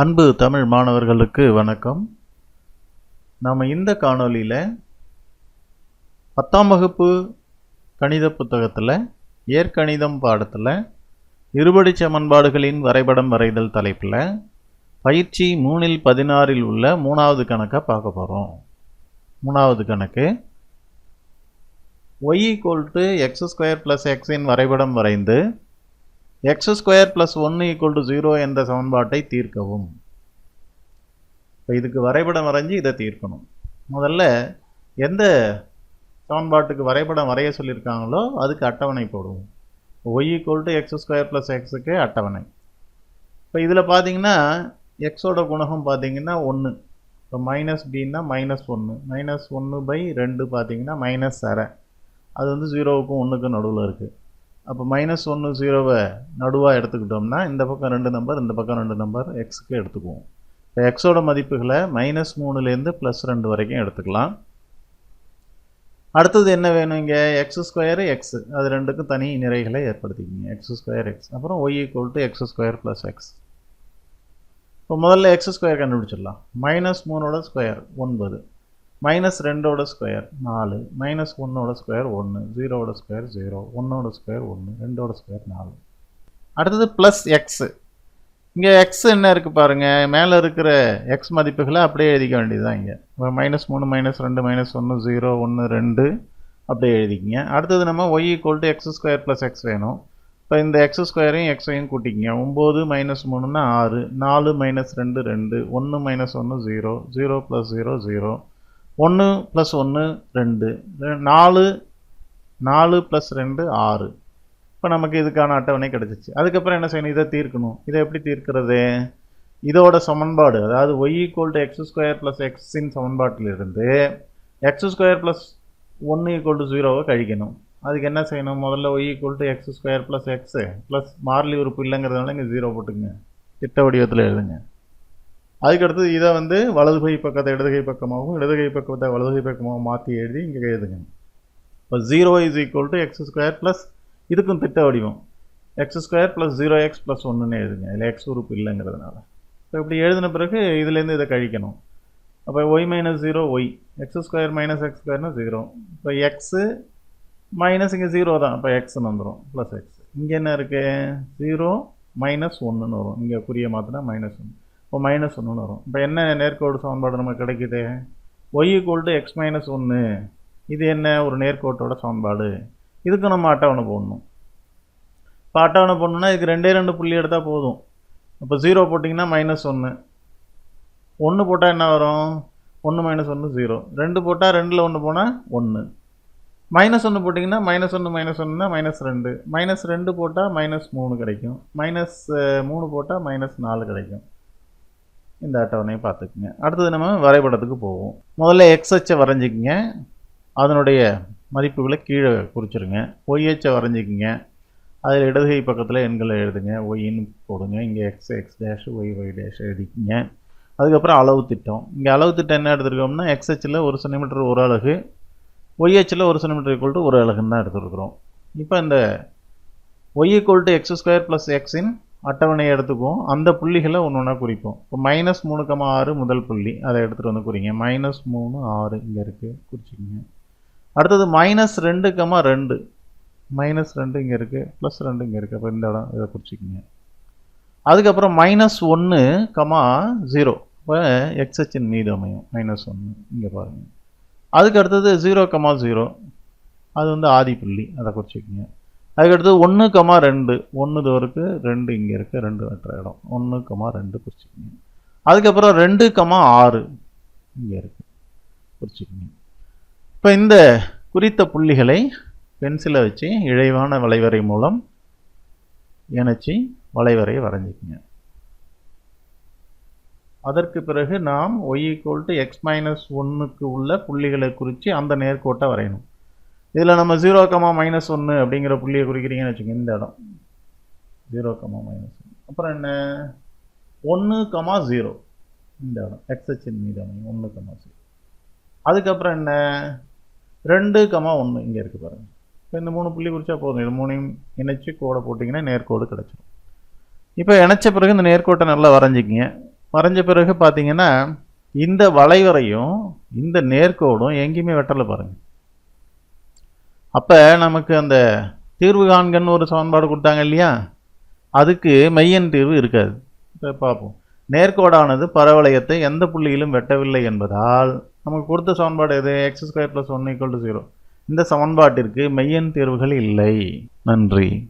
அன்பு தமிழ் மாணவர்களுக்கு வணக்கம். நாம் இந்த காணொளியில் பத்தாம் வகுப்பு கணித புத்தகத்தில் இயற்கணிதம் பாடத்தில் இருபடி சமன்பாடுகளின் வரைபடம் வரைதல் தலைப்பில் பயிற்சி மூணில் பதினாறில் உள்ள மூணாவது கணக்கை பார்க்க போகிறோம் மூணாவது கணக்கு Y equal to X square plus எக்ஸின் வரைபடம் வரைந்து எக்ஸ் ஸ்கொயர் ப்ளஸ் ஒன்று ஈக்குவல் டு ஜீரோ என்ற சமன்பாட்டை தீர்க்கவும். இப்போ இதுக்கு வரைபடம் வரைஞ்சி இதை தீர்க்கணும். முதல்ல எந்த சமன்பாட்டுக்கு வரைபடம் வரைய சொல்லியிருக்காங்களோ அதுக்கு அட்டவணை போடுவோம். Y equal to X square plus எக்ஸுக்கு அட்டவணை. இப்போ இதில் பார்த்தீங்கன்னா எக்ஸோட குணகம் பார்த்தீங்கன்னா ஒன்று இப்போ மைனஸ் பின்னா மைனஸ் ஒன்று மைனஸ் ஒன்று பை ரெண்டு பார்த்தீங்கன்னா மைனஸ் அரை. அது வந்து ஜீரோவுக்கும் ஒன்றுக்கும் நடுவில் இருக்குது அப்போ மைனஸ் ஒன்று ஜீரோவை நடுவாக எடுத்துக்கிட்டோம்னா இந்த பக்கம் ரெண்டு நம்பர் இந்த பக்கம் ரெண்டு நம்பர் எக்ஸுக்கு எடுத்துக்குவோம். இப்போ எக்ஸோட மதிப்புகளை மைனஸ் மூணுலேருந்து ப்ளஸ் ரெண்டு வரைக்கும் எடுத்துக்கலாம். அடுத்தது என்ன வேணும் இங்கே? எக்ஸ் ஸ்கொயரு எக்ஸ் அது ரெண்டுக்கும் தனி நிறைகளை ஏற்படுத்திக்கிங்க. எக்ஸ் ஸ்கொயர் எக்ஸ் அப்புறம் Y equal to X square plus X இப்போ முதல்ல எக்ஸ் ஸ்கொயர் கண்டுபிடிச்சிடலாம். மைனஸ் மூணோட ஸ்கொயர் ஒன்பது. மைனஸ் ரெண்டோட ஸ்கொயர் நாலு மைனஸ் ஒன்னோட ஸ்கொயர் ஒன்று ஜீரோவோட ஸ்கொயர் ஜீரோ ஒன்னோட ஸ்கொயர் ஒன்று ரெண்டோட ஸ்கொயர் நாலு. அடுத்தது ப்ளஸ் எக்ஸு இங்கே எக்ஸ் என்ன இருக்குது பாருங்கள் மேலே இருக்கிற எக்ஸ் மதிப்புகளை அப்படியே எழுதிக்க வேண்டியதுதான் இங்கே. மைனஸ் மூணு மைனஸ் ரெண்டு மைனஸ் ஒன்று ஜீரோ ஒன்று ரெண்டு அப்படியே எழுதிக்கிங்க. அடுத்தது நம்ம Y equal to X square plus X வேணும். இப்போ இந்த எக்ஸ் ஸ்கொயரையும் எக்ஸையும் கூட்டிக்கிங்க. ஒம்பது மைனஸ் மூணுன்னா ஆறு நாலு மைனஸ் ரெண்டு ரெண்டு ஒன்று மைனஸ் ஒன்று zero zero plus zero zero ஒன்று ப்ளஸ் ஒன்று ரெண்டு. ரெ- நாலு நாலு ப்ளஸ் ரெண்டு ஆறு. இப்போ நமக்கு இதுக்கான அட்டவணை கிடச்சிச்சு. அதுக்கப்புறம் என்ன செய்யணும்? இதை தீர்க்கணும். இதை எப்படி தீர்க்கிறது? இதோட சமன்பாடு அதாவது Y equal to X square plus எக்ஸின் சமன்பாட்டிலிருந்து எக்ஸ் ஸ்கொயர் ப்ளஸ் ஒன்று ஈக்குவல் டு ஜீரோவை கழிக்கணும். அதுக்கு என்ன செய்யணும்? முதல்ல Y equal to X square plus X plus Marley உறுப்பு இல்லைங்கிறதுனால இங்கே ஜீரோ போட்டுங்க திட்ட வடிவத்தில் எழுதுங்க. அதுக்கடுத்து இதை வந்து வலது கை பக்கத்தை இடதுகை பக்கமாகவும் இடதுகை பக்கத்தை வலது கை பக்கமாகவும் மாற்றி எழுதி இங்கே எழுதுங்க. இப்போ zero is equal to X square plus இதுக்கும் திட்ட வடிவம். X square plus zero X plus ஒன்றுன்னு எழுதுங்க. இதில் எக்ஸ் உறுப்பு இல்லைங்கிறதுனால. இப்போ இப்படி எழுதின பிறகு இதுலேருந்து இதை கழிக்கணும். அப்போ Y minus zero Y X square minus X ஸ்கொயர்னா zero இப்போ எக்ஸு மைனஸ் இங்கே ஜீரோ தான். இப்போ எக்ஸ்னு வந்துடும் ப்ளஸ் எக்ஸ் இங்கே என்ன இருக்குது ஜீரோ மைனஸ் ஒன்றுன்னு வரும். இங்கே குறிய மாற்றினா மைனஸ் ஒன்று இப்போ மைனஸ் ஒன்றுன்னு வரும். இப்போ என்ன நேர்கோடு சமன்பாடு நமக்கு கிடைக்குது? Y equal to X minus ஒன்று இது என்ன? ஒரு நேர்கோட்டோட சமன்பாடு. இதுக்கு நம்ம அட்டவணை போடணும். இப்போ அட்டவணை போடணுன்னா இதுக்கு ரெண்டே ரெண்டு புள்ளி எடுத்தால் போதும். இப்போ ஜீரோ போட்டிங்கன்னா மைனஸ் ஒன்று ஒன்று போட்டால் என்ன வரும்? ஒன்று மைனஸ் ஒன்று ஜீரோ ரெண்டு போட்டால் ரெண்டில் ஒன்று போனால் ஒன்று மைனஸ் ஒன்று போட்டிங்கன்னா மைனஸ் ஒன்று மைனஸ் ஒன்றுனா மைனஸ் ரெண்டு. மைனஸ் ரெண்டு போட்டால் மைனஸ் மூணு கிடைக்கும். மைனஸ் மூணு போட்டால் மைனஸ் நாலு கிடைக்கும். இந்த அட்டவணையை பார்த்துக்குங்க. அடுத்தது நம்ம வரைபடத்துக்கு போவோம். முதல்ல எக்ஸ் அச்சை வரைஞ்சிக்கங்க. அதனுடைய மதிப்புகளை கீழே குறிச்சிருங்க. ஒய் அச்சை வரைஞ்சிக்கங்க. அதில் இடதுகை பக்கத்தில் எண்களை எழுதுங்க. ஒய்ன்னு போடுங்க. இங்கே X X dash Y Y dash எழுதிக்கிங்க. அதுக்கப்புறம் அளவு திட்டம். இங்கே அளவு திட்டம் என்ன எடுத்துருக்கோம்னா எக்ஸ் அச்சில் ஒரு சென்டிமீட்டர் ஒரு அழகு ஒய் அச்சில் ஒரு சென்டிமீட்டர் ஈக்குவல் டு ஒரு அழகுன்னு தான் எடுத்துருக்குறோம். இப்போ இந்த Y equal to X square plus எக்ஸின் அட்டவணையை எடுத்துக்குவோம். அந்த புள்ளிகளை ஒன்று ஒன்றா குறிப்போம். இப்போ மைனஸ் மூணு கமா ஆறு முதல் புள்ளி அதை எடுத்துகிட்டு வந்து குறிங்க. மைனஸ் மூணு ஆறு இங்கே இருக்குது குறிச்சிக்கிங்க. அடுத்தது மைனஸ் ரெண்டு கமா ரெண்டு. மைனஸ் ரெண்டு இங்கே இருக்குது ப்ளஸ் ரெண்டு இங்கே இருக்குது அப்போ இந்த இடம் இதை குறிச்சிக்கிங்க. அதுக்கப்புறம் மைனஸ் ஒன்று கமா ஜீரோ இப்போ எக்ஸச்சின் மீது அமையும். மைனஸ் ஒன்று இங்கே பாருங்கள் அதுக்கு அடுத்தது ஜீரோ கமா ஜீரோ அது வந்து ஆதி புள்ளி அதை குறிச்சிக்கிங்க. அதுக்கடுத்து ஒன்று கமா ரெண்டு. ஒன்று தோருக்கு ரெண்டு இங்கே இருக்குது ரெண்டு வெட்டுற இடம். ஒன்று கமா ரெண்டு குறிச்சிக்கங்க அதுக்கப்புறம் ரெண்டு கமா ஆறு இங்கே இருக்குது குறிச்சிக்கங்க இப்போ இந்த குறித்த புள்ளிகளை பென்சிலை வச்சு இழைவான வளைவரை மூலம் இணைச்சி வளைவரையை வரைஞ்சிக்கோங்க. அதற்கு பிறகு நாம் Y equal to X minus ஒன்றுக்கு உள்ள புள்ளிகளை குறித்து அந்த நேர்கோட்டை வரையணும். இதில் நம்ம ஜீரோ கமா மைனஸ் ஒன்று அப்படிங்கிற புள்ளியை குறிக்கிறீங்கன்னு வச்சுக்கோங்க இந்த இடம். ஜீரோ கமா மைனஸ் ஒன்று அப்புறம் என்ன? ஒன்று கமா ஜீரோ இந்த இடம். எக்ஸச்சின் மீது அமையும் ஒன்று கமா ஜீரோ அதுக்கப்புறம் என்ன? ரெண்டு கமா ஒன்று இங்கே இருக்குது பாருங்கள் இப்போ இந்த மூணு புள்ளி குறிச்சா போதும். இது மூணையும் இணைச்சி கோடை போட்டிங்கன்னா நேர்கோடு கிடச்சிடும் இப்போ இணைச்ச பிறகு இந்த நேர்கோட்டை நல்லா வரைஞ்சிக்கிங்க. வரைஞ்ச பிறகு பார்த்தீங்கன்னா இந்த வளைவரையும் இந்த நேர்கோடும் எங்கேயுமே வெட்டலை பாருங்கள் அப்போ நமக்கு அந்த தீர்வு காண்கன்னு ஒரு சமன்பாடு கொடுத்தாங்க இல்லையா? அதுக்கு மெய்யன் தீர்வு இருக்காது. இப்போ பார்ப்போம். நேர்கோடானது பரவளையத்தை எந்த புள்ளியிலும் வெட்டவில்லை என்பதால் நமக்கு கொடுத்த சமன்பாடு எது? X square plus one equal to zero இந்த சமன்பாட்டிற்கு மெய்யன் தீர்வுகள் இல்லை. நன்றி.